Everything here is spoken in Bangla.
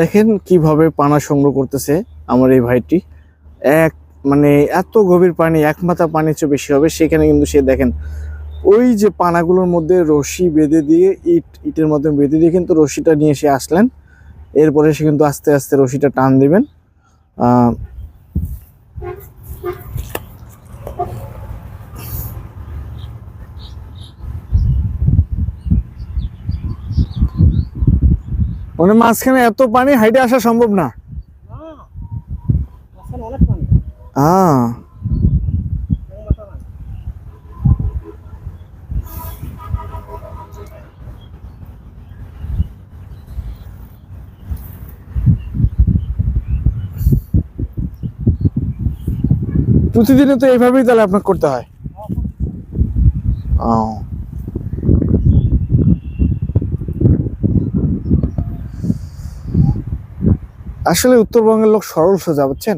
দেখেন কীভাবে পানা সংগ্রহ করতেছে আমার এই ভাইটি। এক মানে এত গভীর পানি, এক মাথা পানির চেয়ে বেশি হবে, সেখানে কিন্তু সে দেখেন, ওই যে পানাগুলোর মধ্যে রশি বেঁধে দিয়ে, ইট, ইটের মধ্যে বেঁধে দিয়ে কিন্তু রশিটা নিয়ে এসে আসলেন। এরপরে সে কিন্তু আস্তে আস্তে রশিটা টান দিবেন। মানে মাঝখানে এত পানি হাইটে আসা সম্ভব না। প্রতিদিনে তো এইভাবেই তাহলে আপনাকে করতে হয়। আসলে উত্তরবঙ্গের লোক সরল সোজা বুঝছেন?